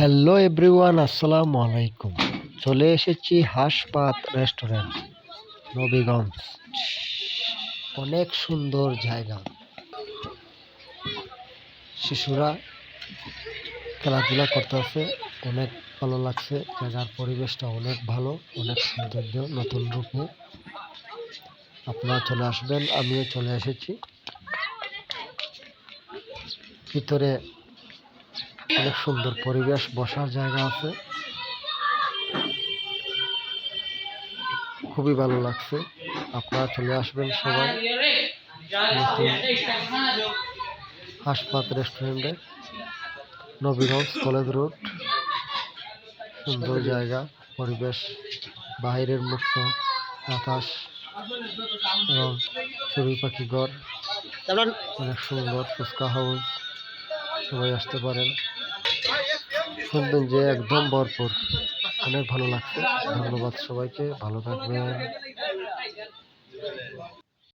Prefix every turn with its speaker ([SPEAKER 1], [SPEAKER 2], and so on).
[SPEAKER 1] Hello everyone, আসসালামু আলাইকুম। চলে এসেছি হাসপাত রেস্টুরেন্ট, নবীগঞ্জ। অনেক সুন্দর জায়গা। শিশুরা খেলাধুলা করতেছে, অনেক ভালো লাগছে। জায়গার পরিবেশটা অনেক ভালো, অনেক সৌন্দর্য, নতুন রূপে আপনারা চলে আসবেন, আমিও চলে এসেছি। ভিতরে অনেক সুন্দর পরিবেশ বসার জায়গা আছে। খুবই ভালো লাগছে। আপনারা চলে আসবেন সবাই। হাসপাত রেস্টুরেন্টে। Nabiganj college road. সুন্দর জায়গা পরিবেশ। বাইরের মুক্ত আকাশ এবং চড়ুই পাখি ঘর। অনেক সুন্দর ফুচকা হাউস। সবাই আসতে পারেন। শুনবেন যে একদম ভরপুর। অনেক ভালো লাগছে। ধন্যবাদ সবাইকে। ভালো থাকবেন।